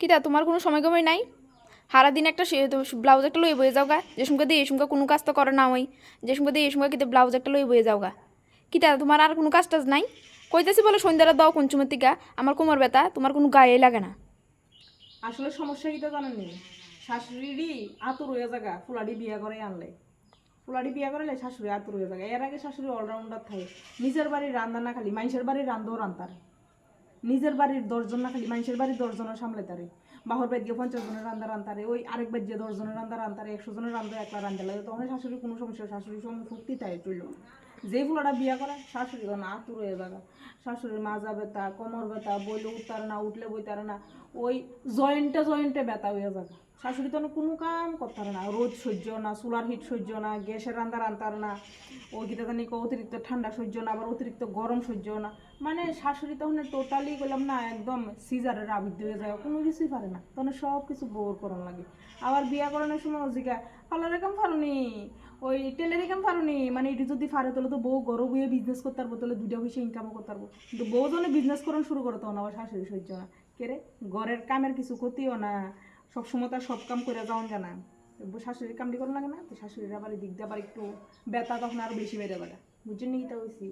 কিতা তোমার কোনো সময় কমই নাই সারা দিন একটা ব্লাউজ একটা লই বয়ে যাওগা। যে সঙ্গে দিয়ে এই সঙ্গে কোনো কাজ তো করে না ওই। যে সঙ্গে দিয়ে এই সঙ্গে কিন্তু ব্লাউজ একটা লই বয়ে যাও যাওগা কিতা তোমার আর কোনো কাজ টাজ নাই? কইতেছি বলে, সন্ধ্যারা দাও কঞ্চুমের টিকা আমার কোমর ব্যথা, তোমার কোনো গায়ে লাগে না। আসলে সমস্যা কিটা জানেন নি? শাশুড়ি আতুর হয়ে জায়গা ফুলাডি বিয়া করে আনলে। ফুলাডি বিয়া করলে শাশুড়ি আতুর হয়ে জায়গা এর আগে শাশুড়ি অলরাউন্ডার থাকে। নিজের বাড়ির রান্না না খালি মানুষের বাড়ির রান্ধও রান্তার নিজের বাড়ির দশজন না খালি, মানুষের বাড়ির দশজনের সামলে তারে বাহর বাইদ গিয়ে পঞ্চাশ জনের রান্না রান্তারে, ওই আরেক বাইদ গিয়ে দশজনের রান্না রান্তারে, একশো জনের রান্দা একলা রান্না লাগে তখন শাশুড়ি কোনো সমস্যা শাশুড়ি সঙ্গে শক্তি তাই চলল যে ফুলাটা বিয়া করে, শাশুড়ি না আতুর হয়ে জায়গা শাশুড়ির মাজা ব্যথা কোমর ব্যথা, বইলে উঠতারে না, উঠলে বইতারে না, ওই জয়েন্টে জয়েন্টে ব্যথা হয়ে যাবে। শাশুড়ি তো কোনো কাম করতারে না, রোদ সহ্য না সোলার হিট সহ্য না, গ্যাসের রান্না রান্তার না ওই গীতা জানি অতিরিক্ত ঠান্ডা সহ্য না, আবার অতিরিক্ত গরম সহ্য না। মানে শাশুড়ি তখন টোটালি করলাম না, একদম সিজারের আবিদ্ধ হয়ে যায় কোনো কিছুই পারে না। তখন সব কিছু বোর করার লাগে। আবার বিয়া করানোর সময় জিগা পার্লারে কাম পারুনি। ওই টেলারি কাম পারুনি। মানে এটি যদি পারে, তাহলে তো বউ গরম হয়ে বিজনেস করতে পারব, তাহলে দুইটা পয়সা ইনকামও করতে পারব। কিন্তু বউ যখন বিজনেস করানো শুরু করে তখন আবার শাশুড়ি সহ্য না। কেরে ঘরের কামের কিছু ক্ষতিও না। সবসময় তার সব কাম করে যাওয়ান জানা শাশুড়ির কামটি করানো লাগে না, তো শাশুড়ির আবার দিক দিয়ে আবার একটু ব্যথা তখন আরও বেশি বেড়ে বেড়া। বুঝছেন নাকি তা হয়েছি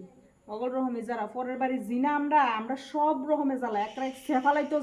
অগল রকমের যারা, পরের বাড়ি জিনা আমরা আমরা সব রকমের জ্বালা একটা সেফালাই তো